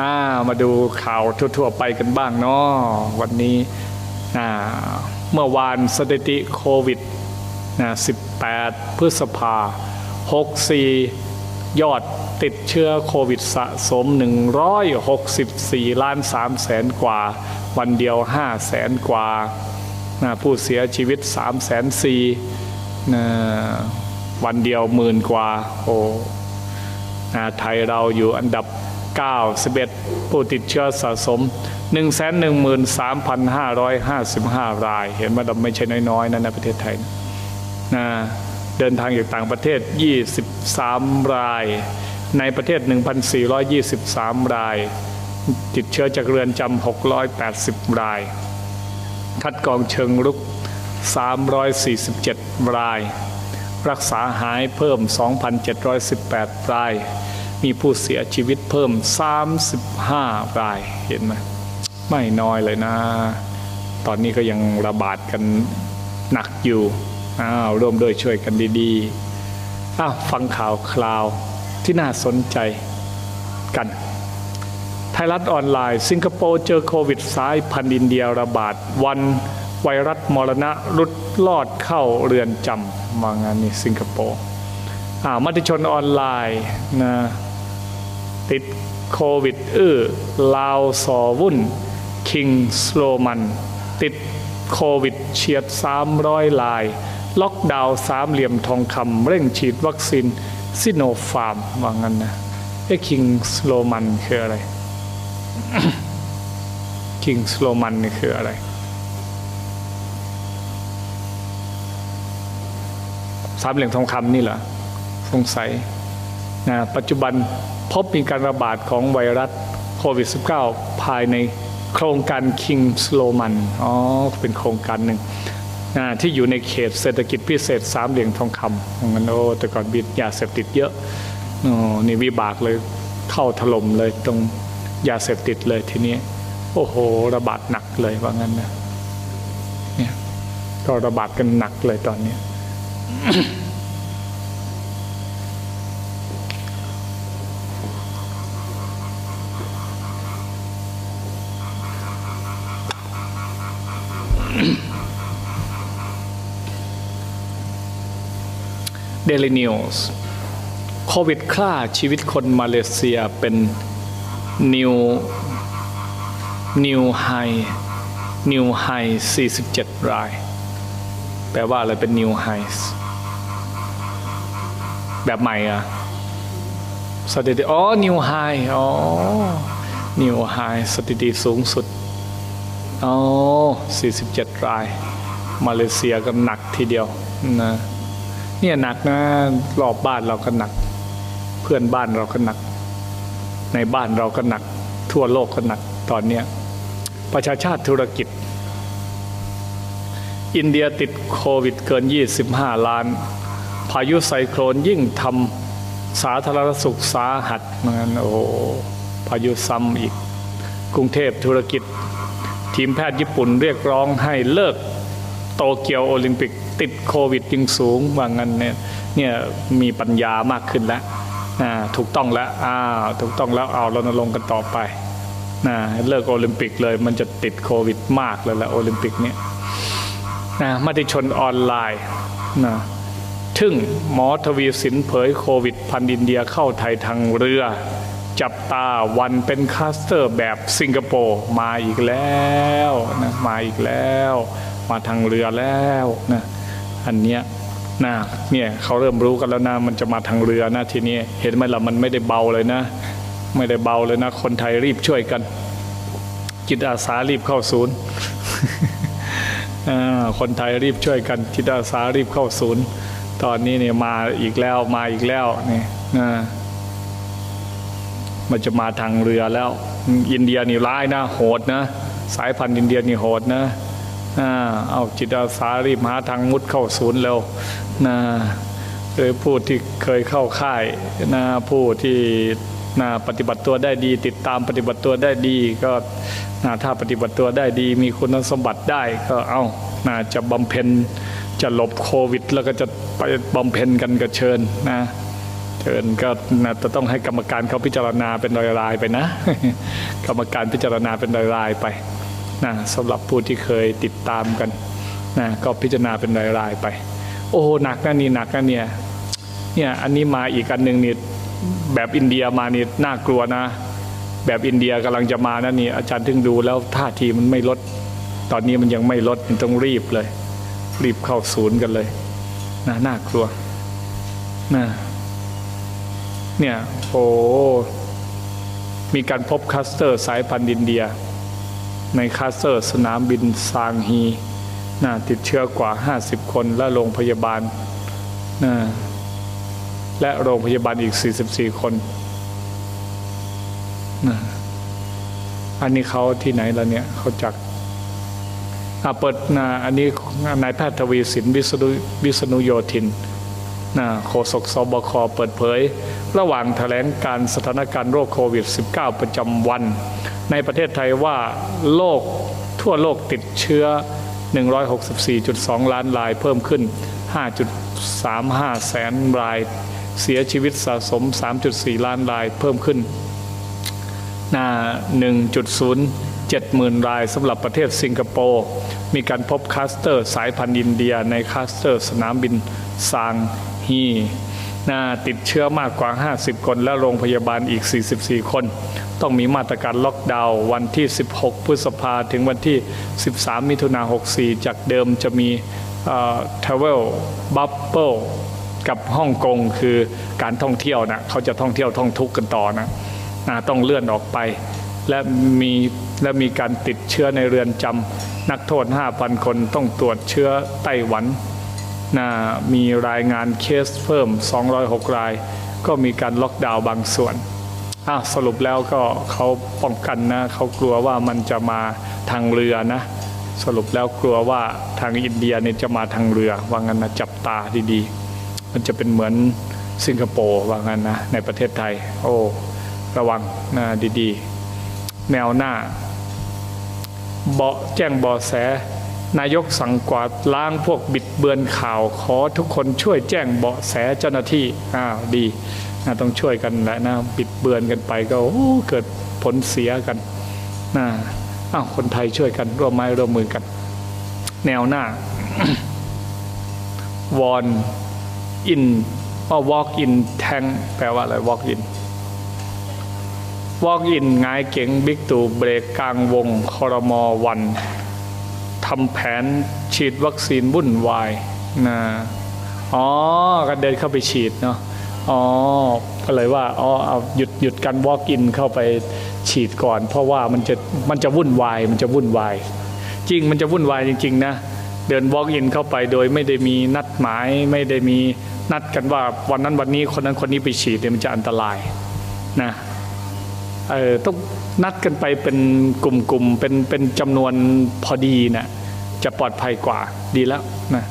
อ่ามาดูข่าวทั่วๆไปกันบ้างเนาะวันนี้อ่าเมื่อวานสถิติโควิดนะ18 พฤษภา 64 ยอดติดเชื้อโควิดสะสม 164 ล้าน3แสนกว่า วันเดียว 5 แสนกว่านะผู้เสียชีวิต 3 แสน4นะวันเดียวหมื่นกว่า โอ้นะไทยเราอยู่อันดับ 91 ผู้ติดเชื้อสะสม 113,555 ราย เห็นไหมเราไม่ใช่น้อยๆนะในประเทศไทยนะเดินทางจากต่างประเทศ 23 ราย ในประเทศ 1,423 ราย ติดเชื้อจากเรือนจำ 680 ราย คัดกรองเชิงรุก 347 ราย รักษาหายเพิ่ม 2,718 ราย มีผู้เสียชีวิตเพิ่ม 35รายเห็นไหมไม่น้อยเลยนะ ตอนนี้ก็ยังระบาดกันหนักอยู่อ้าวร่วมด้วยช่วยกันดีๆอ้าวฟังข่าวคราวที่น่าสนใจกัน ไทยรัฐออนไลน์ สิงคโปร์เจอโควิดสายพันธุ์อินเดียระบาดวันไวรัสมรณะรุดลอดเข้าเรือนจำว่างานนี้สิงคโปร์อ่ามติชนออนไลน์นะ ติดโควิดอื้อลาวสอวุ่น คิงสโลมัน ติดโควิดเฉียด 300 ลาย ล็อกดาวน์สามเหลี่ยมทองคำเร่งฉีดวัคซีนซิโนฟาร์มว่างั้นนะไอ้คิงสโลมันคืออะไรคิงสโลมันนี่คืออะไร สามเหลี่ยมทองคำนี่เหรอสงสัย นะปัจจุบันพบมีการระบาดของไวรัสโควิด -19 ภายในโครงการคิงสโลมันอ๋อเป็นโครงการหนึ่งนะที่อยู่ในเขตเศรษฐกิจพิเศษสามเหลี่ยมทองคำงั้นโอ้แต่ก่อนบิดยาเสพติดเยอะโอ้นี่วิบากเลยเข้าถล่มเลยตรงยาเสพติดเลยทีนี้โอ้โหระบาดหนักเลยว่างั้นนะเนี่ยก็ระบาดกันหนักเลยตอนนี้ เดลินิวส์โควิดฆ่าชีวิตคนมาเลเซียเป็นนิวนิวไฮนิวไฮ47 ราย แปลว่าอะไรเป็นนิวไฮแบบใหม่อะสถิติอ๋อนิวไฮอ๋อนิวไฮสถิติสูงสุดอ๋อ47 ราย มาเลเซียก็หนักทีเดียวนะ เนี่ยหนักนะรอบบ้านเราก็หนัก เพื่อนบ้านเราก็หนัก ในบ้านเราก็หนัก ทั่วโลกก็หนักตอนเนี้ยประชาชาติธุรกิจ อินเดียติดโควิดเกิน 25 ล้าน พายุไซโครนยิ่งทำสาธารณสุขสาหัสเหมือนกันโอ้พายุซ้ำอีก กรุงเทพธุรกิจ ทีมแพทย์ญี่ปุ่นเรียกร้องให้เลิก โตเกียวโอลิมปิกติดโควิดยังสูงว่างั้นเนี่ยเนี่ยมีปัญญามากขึ้นแล้วนะถูกต้องแล้วอ้าวถูกต้องแล้วเอาเราลงค์กันต่อไปนะเลิกโอลิมปิกเลยมันจะติดโควิดมากเลยละโอลิมปิกเนี่ยนะมติชนออนไลน์นะทึ่งหมอทวีสินเผยโควิด พันอินเดียเข้าไทยทางเรือ จับตาวันเป็นคลัสเตอร์แบบสิงคโปร์มาอีกแล้วนะมาอีกแล้ว มาทางเรือแล้วนะอันเนี้ยนะเนี่ยเขาเริ่มรู้กันแล้วนะมันจะมาทางเรือนะทีนี้เห็นไหมล่ะมันไม่ได้เบาเลยนะ ไม่ได้เบาเลยนะ คนไทยรีบช่วยกัน จิตอาสารีบเข้าศูนย์อ่าคนไทยรีบช่วยกัน จิตอาสารีบเข้าศูนย์ ตอนนี้เนี่ยมาอีกแล้วมาอีกแล้วนี่นะมันจะมาทางเรือแล้ว อินเดียนี่ร้ายนะโหดนะ สายพันธุ์อินเดียนี่โหดนะ เอาจิตอาสารีบหาทางมุดเข้าศูนย์เร็วนะโดยผู้ที่เคยเข้าค่ายนะผู้ที่นะปฏิบัติตัวได้ดี ติดตามปฏิบัติตัวได้ดี ก็นะถ้าปฏิบัติตัวได้ดี มีคุณสมบัติได้ก็เอานะจะบำเพ็ญจะหลบโควิด แล้วก็จะไปบำเพ็ญกันกระเชิญนะเชิญก็นะจะต้องให้กรรมการเขาพิจารณาเป็นรายๆไปนะ กรรมการพิจารณาเป็นรายๆไป นะสำหรับผู้ที่เคยติดตามกันนะก็พิจารณาเป็นรายๆไป โอ้หนักนะนี่หนักนะเนี่ยเนี่ยอันนี้มาอีกอันหนึ่งนี่แบบอินเดียมานี่น่ากลัวนะ แบบอินเดียกำลังจะมานะนี่อาจารย์ถึงดูแล้วท่าทีมันไม่ลด ตอนนี้มันยังไม่ลดมันต้องรีบเลย รีบเข้าศูนย์กันเลยนะน่ากลัวนะเนี่ยโอ้มีการพบคัสเตอร์สายพันธุ์อินเดีย ในคลัสเตอร์สนามบินซางฮีนะติดเชื้อกว่า 50 คนและโรงพยาบาลนะและโรงพยาบาลอีก 44 คนนะอันนี้เขาที่ไหนแล้วเนี่ยเขาจักอะเปิดนะอันนี้นายแพทย์ทวีสินวิษณุวิษณุโยธินนะโฆษกสบคเปิดเผย ระหว่างแถลงการสถานการณ์โรคโควิด -19 ประจำวัน ในประเทศไทยว่าโลกทั่วโลกติดเชื้อ 164.2 ล้านรายเพิ่มขึ้น 5.35 แสนราย เสียชีวิตสะสม 3.4 ล้านรายเพิ่มขึ้นหน้า1.07หมื่นรายสำหรับประเทศสิงคโปร์ มีการพบคลัสเตอร์สายพันธุ์อินเดียในคลัสเตอร์สนามบินซางฮี นาติดเชื้อมากกว่า 50 คน และโรงพยาบาลอีก 44 คน ต้องมีมาตรการล็อกดาวน์วันที่ 16 พฤษภาถึงวันที่ 13 มิถุนา64 จากเดิมจะมีทราเวลบับเบิลกับฮ่องกงคือการท่องเที่ยวนะเขาจะท่องเที่ยวท่องทุกกันต่อนะนะต้องเลื่อนออกไป และมีและมีการติดเชื้อในเรือนจำนักโทษ 5,000 คนต้องตรวจเชื้อไต้หวัน นะมีรายงานเคสเพิ่ม 206 ราย ก็มีการล็อกดาวน์บางส่วนสรุปแล้วก็เขาป้องกันนะเขากลัวว่ามันจะมาทางเรือนะ สรุปแล้วกลัวว่าทางอินเดียเนี่ยจะมาทางเรือ ว่างั้นนะจับตาดีๆ มันจะเป็นเหมือนสิงคโปร์ว่างั้นนะในประเทศไทย โอ้ระวังนะดีๆ แนวหน้าเบาแจ้งเบาแส นายกสั่งกวาดล้างพวกบิดเบือนข่าวขอทุกคนช่วยแจ้งเบาะแสเจ้าหน้าที่อ้าวดีนะต้องช่วยกันแหละนะบิดเบือนกันไปก็เกิดผลเสียกันนะอ้าวคนไทยช่วยกันร่วมไม้ร่วมมือกัน แนวหน้าวอนอินว่า walk in tank แปลว่าอะไร walk in walk in งายเก๋งบิ๊กตู่เบรกกลางวงคอรมอวัน ทำแผนฉีดวัคซีนวุ่นวายนะอ๋อก็เดินเข้าไปฉีดเนาะอ๋อก็เลยว่าอ๋อเอาหยุดหยุดกัน walk in เข้าไปฉีดก่อน เพราะว่ามันจะมันจะวุ่นวายมันจะวุ่นวาย จริงมันจะวุ่นวายจริง ๆ นะ เดิน walk in เข้าไปโดยไม่ได้มีนัดหมายไม่ได้มีนัดกันว่าวันนั้นวันนี้คนนั้นคนนี้ไปฉีดเนี่ยมันจะอันตรายนะเออต้องนัดกันไปเป็นกลุ่มๆเป็นเป็นจำนวนพอดีนะ จะปลอดภัยกว่าดีแล้วนะ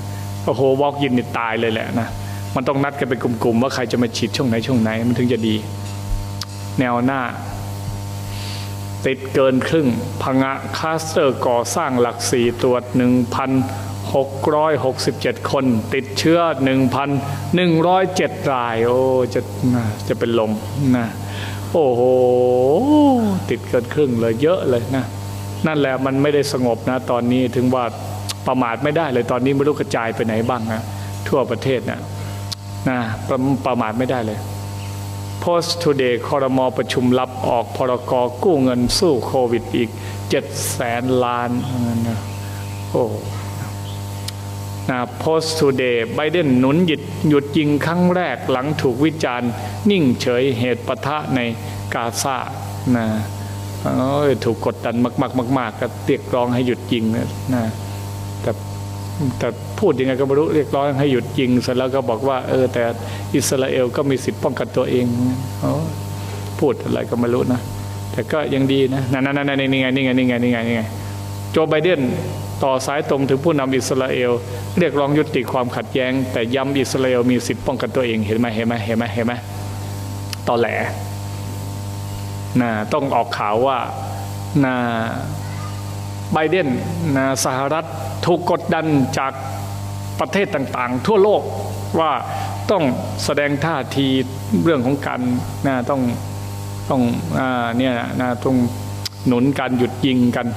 โอ้โห walk in นี่ตายเลยแหละนะมันต้องนัดกันเป็นกลุ่มๆว่าใครจะมาฉีดช่วงไหนช่วงไหนมันถึงจะดี แนวหน้า ติดเกินครึ่งพังะคาสเตอร์ก่อสร้างหลักสี่ตรวจ 1,667 คน ติดเชื้อ 1,107 ราย โอ้จะจะเป็นลมนะโอ้โห ติดเกินครึ่งเลยเยอะเลยนะ นั่นแหละมันไม่ได้สงบนะตอนนี้ถึงว่าประมาทไม่ได้เลยตอนนี้ไม่รู้กระจายไปไหนบ้างนะทั่วประเทศนะนะประประมาทไม่ได้เลย Post Today คอรมอประชุมรับออกพรกกู้เงินสู้โควิดอีก7แสนล้านนะโอ้นะ Post Today ไบเดนหนุนหยุดหยุดยิงครั้งแรกหลังถูกวิจารณ์ นิ่งเฉยเหตุปะทะในกาซานะ ถูกกดดันมากๆมากๆก็เรียกร้องให้หยุดยิงนะแต่แต่พูดยังไงก็ไม่รู้เรียกร้องให้หยุดยิงเสร็จแล้วก็บอกว่า เออ แต่อิสราเอลก็มีสิทธิ์ป้องกันตัวเองอพูดอะไรก็ไม่รู้นะแต่ก็ยังดีนะนั่นนั่นนั่นนี่ไงนี่ไงนี่ไงนี่ไงนี่ไงโจไบเดนต่อสายตรงถึงผู้นำอิสราเอล เรียกร้องยุติความขัดแย้ง แต่ย้ำอิสราเอลมีสิทธิ์ป้องกันตัวเองเห็นไหมเห็นไหมเห็นไหมเห็นไหมตอแหล นะต้องออกข่าวว่านะไบเดนนะสหรัฐถูกกดดันจากประเทศต่างๆ ทั่วโลกว่าต้องแสดงท่าทีเรื่องของการนะต้องต้องอเนี่ยนะต้องหนุนการหยุดยิงกัน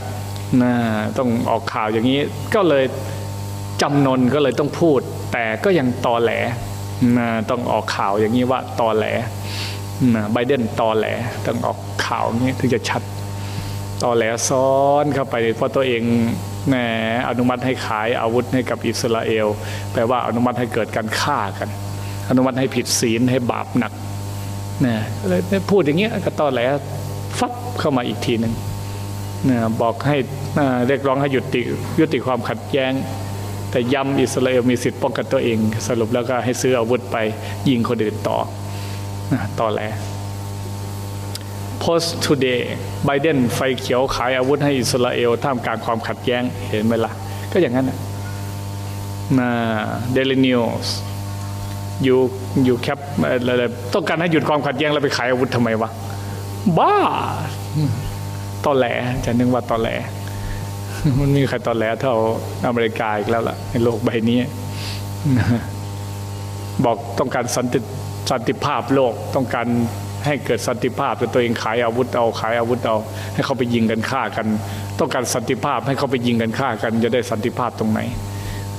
นะต้องออกข่าวอย่างนี้ก็เลยจำนนก็เลยต้องพูด แต่ก็ยังตอแหลนะต้องออกข่าวอย่างนี้ว่าตอแหล ไบเดนตอแหลต้องออกข่าวนี้ถึงจะชัดตอแหลซ้อนเข้าไปเพราะตัวเองแหมอนุมัติให้ขายอาวุธให้กับอิสราเอล แปลว่าอนุมัติให้เกิดการฆ่ากัน อนุมัติให้ผิดศีลให้บาปหนักนะพูดอย่างเงี้ยก็ตอแหลฟับเข้ามาอีกทีหนึ่งนะบอกให้เรียกร้องให้หยุดติยุติความขัดแย้ง แต่ย้ำอิสราเอลมีสิทธิ์ป้องกันตัวเอง สรุปแล้วก็ให้ซื้ออาวุธไปยิงคนอื่นต่อ ต่อแหล Post Today ไบเดนไฟเขียวขายอาวุธให้อิสราเอลท่ามกลางความขัดแย้งเห็นไหมล่ะ ก็อย่างนั้นนะนะเดลินิวส์อยู่อยู่แคปอะไรต้องการให้หยุดความขัดแย้งแล้วไปขายอาวุธทำไมวะ บ้าตอแหลจะนึกว่าตอแหล มันมีใครตอแหลเท่าอเมริกาอีกแล้วล่ะในโลกใบนี้ บอกต้องการสันติ สันติภาพโลกต้องการให้เกิดสันติภาพแต่ตัวเองขายอาวุธเอาขายอาวุธเอา ให้เขาไปยิงกันฆ่ากัน ต้องการสันติภาพให้เขาไปยิงกันฆ่ากัน จะได้สันติภาพตรงไหน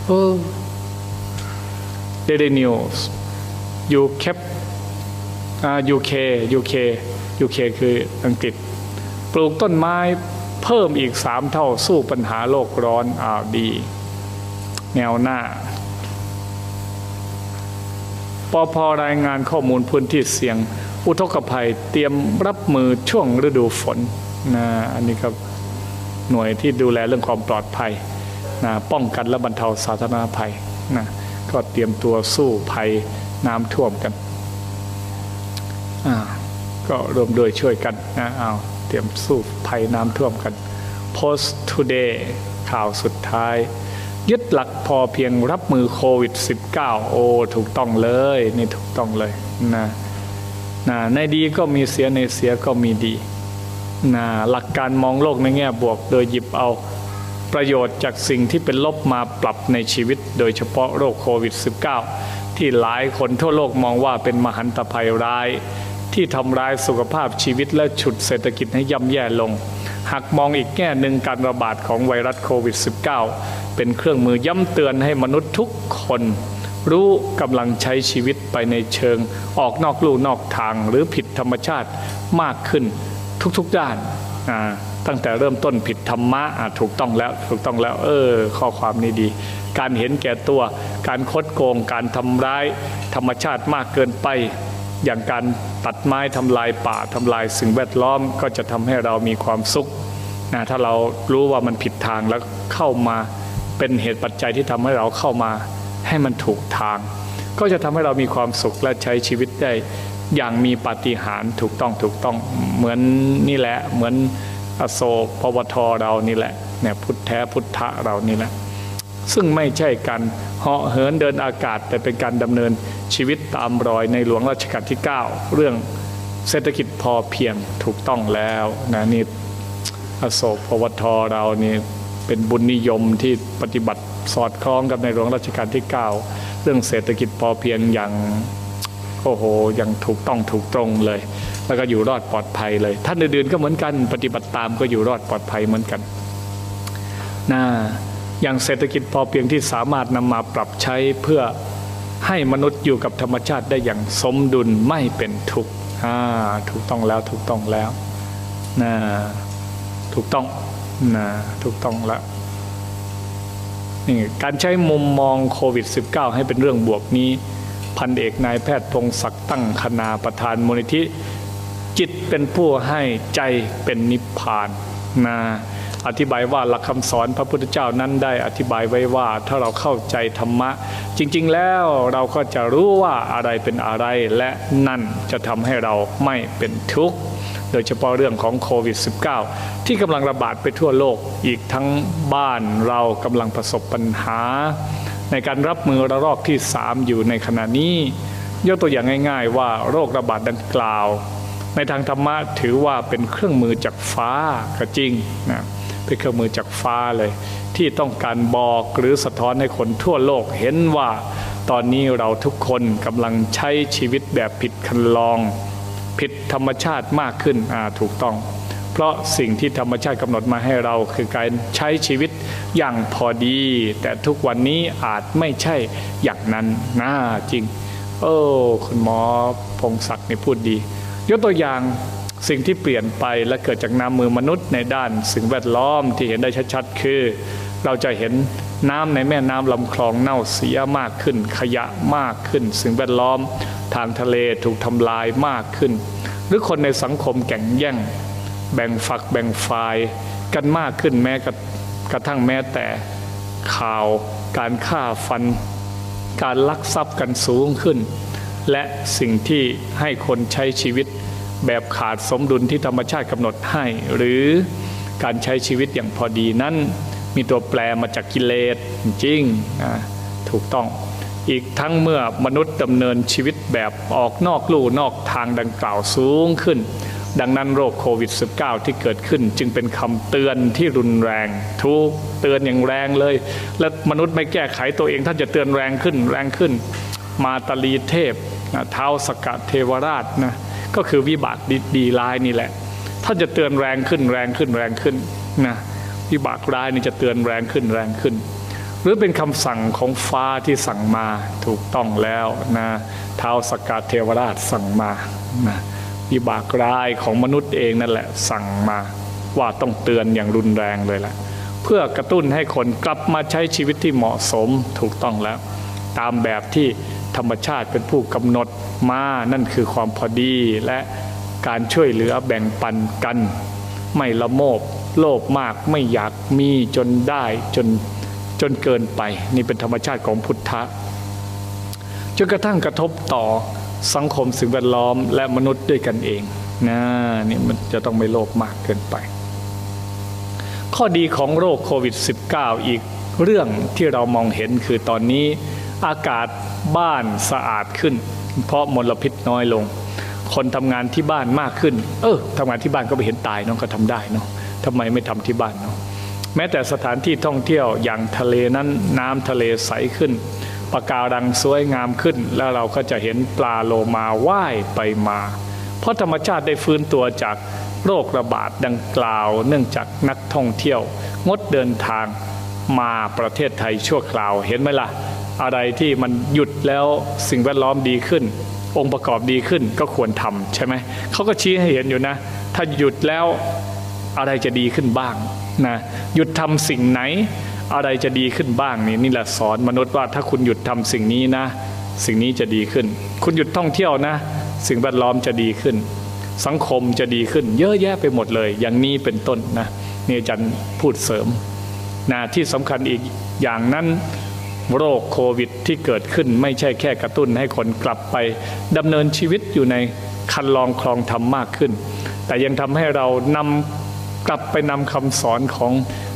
เออ Daily News ยูแคปอ่า UK UK UK คืออังกฤษ ปลูกต้นไม้เพิ่มอีกสามเท่าสู้ปัญหาโลกร้อนอ่าวดี แนวหน้า ปอพรายงานข้อมูลพื้นที่เสี่ยง อุทกภัยเตรียมรับมือช่วงฤดูฝนนะอันนี้ครับหน่วยที่ดูแลเรื่องความปลอดภัยนะป้องกันและบรรเทาสาธารณภัยนะก็เตรียมตัวสู้ภัยน้ำท่วมกันอ่าก็รวมโดยช่วยกันนะเอาเตรียมสู้ภัยน้ำท่วมกัน Post Today ข่าวสุดท้าย ยึดหลักพอเพียงรับมือโควิด -19 โอ้ถูกต้องเลยนี่ถูกต้องเลยนะนะในดีก็มีเสียในเสียก็มีดีนะหลักการมองโลกในแง่บวก โดยหยิบเอาประโยชน์จากสิ่งที่เป็นลบมาปรับในชีวิต โดยเฉพาะโรคโควิด -19 ที่หลายคนทั่วโลกมองว่าเป็นมหันตภัยร้าย ที่ทำร้ายสุขภาพชีวิตและฉุดเศรษฐกิจให้ย่ำแย่ลง หากมองอีกแง่หนึ่งการระบาดของไวรัสโควิด -19 เป็นเครื่องมือย้ำเตือนให้มนุษย์ทุกคน รู้กำลังใช้ชีวิตไปในเชิง ออกนอกลู่นอกทางหรือผิดธรรมชาติมากขึ้นทุกๆด้านตั้งแต่เริ่มต้นผิดธรรมะะถูกต้องแล้วถูกต้องแล้ว เออ ข้อความนี้ดี การเห็นแก่ตัว การคดโกง การทำร้าย ธรรมชาติมากเกินไป อย่างการตัดไม้ทำลายป่าทำลายสิ่งแวดล้อมก็จะทำให้เรามีความสุขนะถ้าเรารู้ว่ามันผิดทางแล้วเข้ามาเป็นเหตุปัจจัยที่ทำให้เราเข้ามาให้มันถูกทาง ก็จะทำให้เรามีความสุขและใช้ชีวิตได้อย่างมีปาฏิหาริย์ถูกต้องถูกต้องเหมือนนี่แหละเหมือนอโศกพวทเรานี่แหละเนี่ยพุทธแท้พุทธะเรานี่แหละ ซึ่งไม่ใช่การเหาะเหินเดินอากาศ แต่เป็นการดำเนินชีวิตตามรอยในหลวงรัชกาลที่ 9 เรื่องเศรษฐกิจพอเพียงถูกต้องแล้วนะนี่อโศกพวทเรานี่เป็นบุญนิยมที่ปฏิบัติสอดคล้องกับในหลวงรัชกาลที่ 9 เรื่องเศรษฐกิจพอเพียงอย่างโอ้โหอย่างถูกต้องถูกตรงเลย แล้วก็อยู่รอดปลอดภัยเลย ท่านอื่นๆก็เหมือนกัน ปฏิบัติตามก็อยู่รอดปลอดภัยเหมือนกันนะ อย่างเศรษฐกิจพอเพียงที่สามารถนำมาปรับใช้เพื่อให้มนุษย์อยู่กับธรรมชาติได้อย่างสมดุลไม่เป็นทุกข์อ่าถูกต้องแล้วถูกต้องแล้วนะถูกต้องนะถูกต้องแล้วนี่การใช้มุมมองโควิด -19 ให้เป็นเรื่องบวกนี้ พันเอกนายแพทย์พงศักดิ์ตั้งคณาประธานมูลนิธิ จิตเป็นผู้ให้ใจเป็นนิพพานนะ อธิบายว่าหลักคำสอนพระพุทธเจ้านั้นได้อธิบายไว้ว่าถ้าเราเข้าใจธรรมะ จริงๆแล้วเราก็จะรู้ว่าอะไรเป็นอะไรและนั่นจะทำให้เราไม่เป็นทุกข์โดยเฉพาะเรื่องของโควิด -19 ที่กำลังระบาดไปทั่วโลกอีกทั้งบ้านเรากำลังประสบปัญหา ในการรับมือระลอกที่ 3 อยู่ในขณะนี้ ยกตัวอย่างง่ายๆว่าโรคระบาดดังกล่าว ในทางธรรมะถือว่าเป็นเครื่องมือจากฟ้าก็จริงนะ เป็นเครื่องมือจากฟ้าเลย ที่ต้องการบอกหรือสะท้อนให้คนทั่วโลกเห็นว่า ตอนนี้เราทุกคนกำลังใช้ชีวิตแบบผิดคันลอง ผิดธรรมชาติมากขึ้นถูกต้อง เพราะสิ่งที่ธรรมชาติกำหนดมาให้เราคือการใช้ชีวิตอย่างพอดี แต่ทุกวันนี้อาจไม่ใช่อย่างนั้นนะจริง โอ้คุณหมอพงศักดิ์นี่พูดดี ยกตัวอย่าง สิ่งที่เปลี่ยนไปและเกิดจากน้ำมือมนุษย์ในด้าน สิ่งแวดล้อมที่เห็นได้ชัดๆ คือ เราจะเห็นน้ำในแม่น้ำลำคลองเน่าเสียมากขึ้น ขยะมากขึ้น สิ่งแวดล้อม ทางทะเลถูกทำลายมากขึ้น หรือคนในสังคมแข่งแย่ง แบ่งฝักแบ่งฝ่ายกันมากขึ้นแม้กระกระทั่งแม้แต่ข่าว การฆ่าฟัน การลักทรัพย์กันสูงขึ้น และสิ่งที่ให้คนใช้ชีวิต แบบขาดสมดุลที่ธรรมชาติกำหนดให้ หรือการใช้ชีวิตอย่างพอดีนั้น มีตัวแปรมาจากกิเลสจริงนะถูกต้องอีกทั้งเมื่อมนุษย์ดำเนินชีวิตแบบออกนอกลู่นอกทางดังกล่าวสูงขึ้น ดังนั้นโรคโควิด -19 ที่เกิดขึ้นจึงเป็นคำเตือนที่รุนแรง ทุกเตือนอย่างแรงเลย และมนุษย์ไม่แก้ไขตัวเองท่านจะเตือนแรงขึ้นแรงขึ้น มาตาลีเทพเท้าสกัดเทวราชนะ ก็คือวิบากดีร้ายนี่แหละท่านจะเตือนแรงขึ้นแรงขึ้นแรงขึ้นนะวิบากร้ายนี่จะเตือนแรงขึ้นแรงขึ้น หรือเป็นคำสั่งของฟ้าที่สั่งมาถูกต้องแล้วนะเท้าสกัดเทวราชสั่งมานะวิบากร้ายของมนุษย์เองนั่นแหละสั่งมาว่าต้องเตือนอย่างรุนแรงเลยแหละเพื่อกระตุ้นให้คนกลับมาใช้ชีวิตที่เหมาะสมถูกต้องแล้ว ตามแบบที่ ธรรมชาติเป็นผู้กำหนดมานั่นคือความพอดีและการช่วยเหลือแบ่งปันกัน ไม่ละโมบ โลภมากไม่อยากมีจนได้จนจนเกินไป นี่เป็นธรรมชาติของพุทธะจนกระทั่งกระทบต่อสังคมสิ่งแวดล้อมและมนุษย์ด้วยกันเองนะนี่มันจะต้องไม่โลภมากเกินไป ข้อดีของโรคโควิด -19 อีกเรื่องที่เรามองเห็นคือตอนนี้ อากาศบ้านสะอาดขึ้น เพราะมลพิษน้อยลง คนทำงานที่บ้านมากขึ้น เออทำงานที่บ้านก็ไม่เห็นตายเนาะก็ทำได้เนาะทำไมไม่ทำที่บ้านเนาะแม้แต่สถานที่ท่องเที่ยวอย่างทะเลนั้นน้ำทะเลใสขึ้นปะการังสวยงามขึ้น แล้วเราก็จะเห็นปลาโลมาว่ายไปมา เพราะธรรมชาติได้ฟื้นตัวจากโรคระบาดดังกล่าว เนื่องจากนักท่องเที่ยว งดเดินทางมาประเทศไทยชั่วคราวเห็นไหมล่ะ อะไรที่มันหยุดแล้วสิ่งแวดล้อมดีขึ้น องค์ประกอบดีขึ้นก็ควรทำใช่ไหมเขาก็ชี้ให้เห็นอยู่นะ ถ้าหยุดแล้วอะไรจะดีขึ้นบ้างนะหยุดทำสิ่งไหน อะไรจะดีขึ้นบ้างนี่นี่แหละสอนมนุษย์ว่าถ้าคุณหยุดทำสิ่งนี้นะ สิ่งนี้จะดีขึ้น คุณหยุดท่องเที่ยวนะ สิ่งแวดล้อมจะดีขึ้น สังคมจะดีขึ้น เยอะแยะไปหมดเลย อย่างนี้เป็นต้นนะนี่อาจารย์พูดเสริมนะที่สำคัญอีกอย่างนั้น โรคโควิดที่เกิดขึ้นไม่ใช่แค่กระตุ้นให้คนกลับไปดำเนินชีวิตอยู่ในคันลองคลองธรรมมากขึ้น แต่ยังทำให้เรานำกลับไปนำคำสอนของ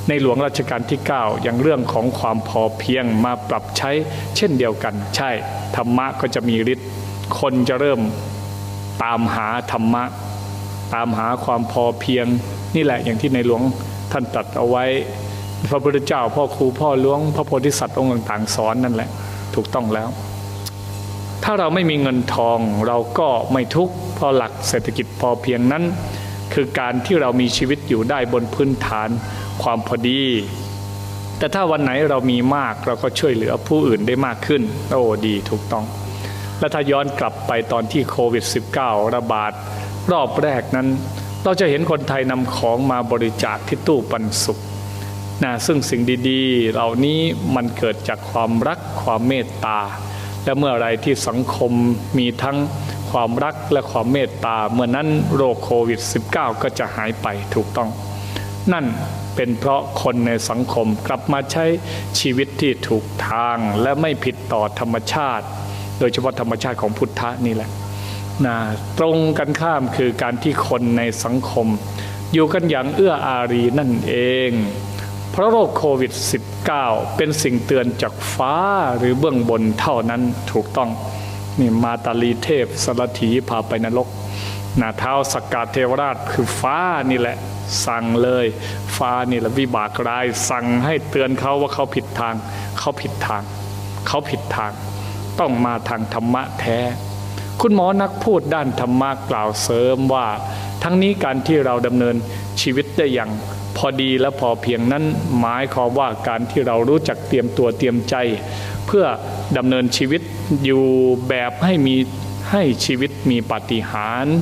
ในหลวงรัชกาลที่ 9 อย่างเรื่องของความพอเพียงมาปรับใช้เช่นเดียวกัน ใช่ธรรมะก็จะมีฤทธิ์คนจะเริ่มตามหาธรรมะ ตามหาความพอเพียง นี่แหละอย่างที่ในหลวงท่านตรัสเอาไว้ พระพุทธเจ้าพ่อครูพ่อหลวงพระโพธิสัตว์องค์ต่างๆสอนนั่นแหละ ถูกต้องแล้ว ถ้าเราไม่มีเงินทองเราก็ไม่ทุกข์เพราะหลักเศรษฐกิจพอเพียงนั้น คือการที่เรามีชีวิตอยู่ได้บนพื้นฐานความพอดี แต่ถ้าวันไหนเรามีมากเราก็ช่วยเหลือผู้อื่นได้มากขึ้น โอ้ดีถูกต้อง และถ้าย้อนกลับไปตอนที่โควิด -19 ระบาดรอบแรกนั้น เราจะเห็นคนไทยนำของมาบริจาคที่ตู้ปันสุข นะซึ่งสิ่งดีๆ เหล่านี้มันเกิดจากความรักความเมตตา และเมื่อไรที่สังคมมีทั้งความรักและความเมตตา เมื่อนั้นโรคโควิด -19 ก็จะหายไปถูกต้อง นั่นเป็นเพราะคนในสังคมกลับมาใช้ชีวิตที่ถูกทางและไม่ผิดต่อธรรมชาติ โดยเฉพาะธรรมชาติของพุทธะนี่แหละนะตรงกันข้ามคือการที่คนในสังคม อยู่กันอย่างเอื้ออารีนั่นเอง เพราะโรคโควิด -19 เป็นสิ่งเตือนจากฟ้าหรือเบื้องบนเท่านั้นถูกต้องนี่มาตาลีเทพสารถีพาไปนรกนาเท้าสกกัดเทวราชคือฟ้านี่แหละ สั่งเลย ฟ้านี่แหละวิบากร้าย สั่งให้เตือนเขาว่าเขาผิดทาง เขาผิดทาง เขาผิดทาง ต้องมาทางธรรมะแท้ คุณหมอนักพูดด้านธรรมะกล่าวเสริมว่า ทั้งนี้การที่เราดำเนินชีวิตได้อย่าง พอดีและพอเพียงนั้นหมายความว่าการที่เรารู้จักเตรียมตัวเตรียมใจ เพื่อดำเนินชีวิตอยู่แบบให้มีให้ชีวิตมีปาฏิหาริย์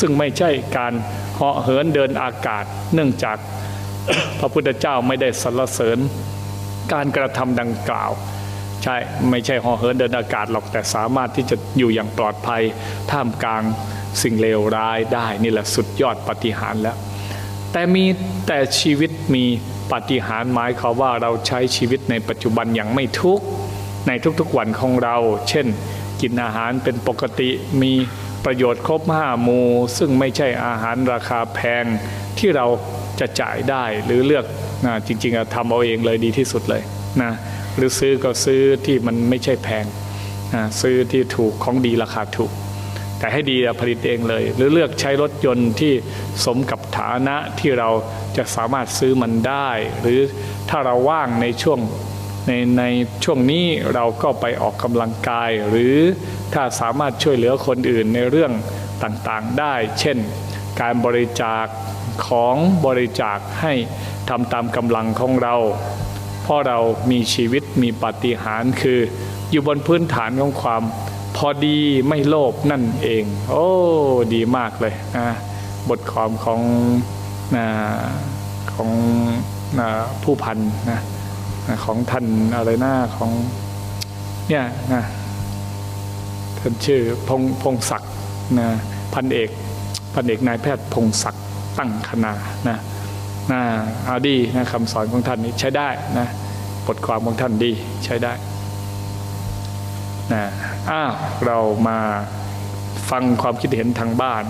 ซึ่งไม่ใช่การเหาะเหินเดินอากาศ เนื่องจากพระพุทธเจ้าไม่ได้สรรเสริญ การกระทำดังกล่าวใช่ไม่ใช่ห่อเหินเดินอากาศหรอกแต่สามารถที่จะอยู่อย่างปลอดภัย ท่ามกลางสิ่งเลวร้ายได้นี่แหละสุดยอดปฏิหารแล้ว แต่มีแต่ชีวิตมีปฏิหารหมายความว่าเราใช้ชีวิตในปัจจุบันอย่างไม่ทุกข์ในทุกๆวันของเรา เช่น กินอาหารเป็นปกติมีประโยชน์ครบห้ามูซึ่งไม่ใช่อาหารราคาแพงที่เราจะจ่ายได้หรือเลือกนะจริงๆทำเอาเองเลยดีที่สุดเลยนะหรือซื้อก็ซื้อที่มันไม่ใช่แพงนะซื้อที่ถูกของดีราคาถูก แต่ให้ดีผลิตเองเลย หรือเลือกใช้รถยนต์ที่สมกับฐานะที่เราจะสามารถซื้อมันได้ หรือถ้าเราว่างในช่วงในในช่วงนี้เราก็ไปออกกำลังกาย หรือถ้าสามารถช่วยเหลือคนอื่นในเรื่องต่างๆได้ เช่น การบริจาคของบริจาคให้ทำตามกำลังของเรา เพราะเรามีชีวิตมีปาฏิหาริย์คืออยู่บนพื้นฐานของความ อดีไม่โลภนั่นเอง โอ้ ดีมากเลยนะบทความของนะของนะผู้พันนะนะของท่านอะไรหน้าของเนี่ยนะท่านชื่อพงพงศักดิ์นะพันเอกพันเอกนายแพทย์พงศักดิ์ตั้งคณานะนะเอาดีนะคำสอนของท่านนี้ใช้ได้นะบทความของท่านดีใช้ได้ นะอ้าวเรามาฟังความคิดเห็นทางบ้าน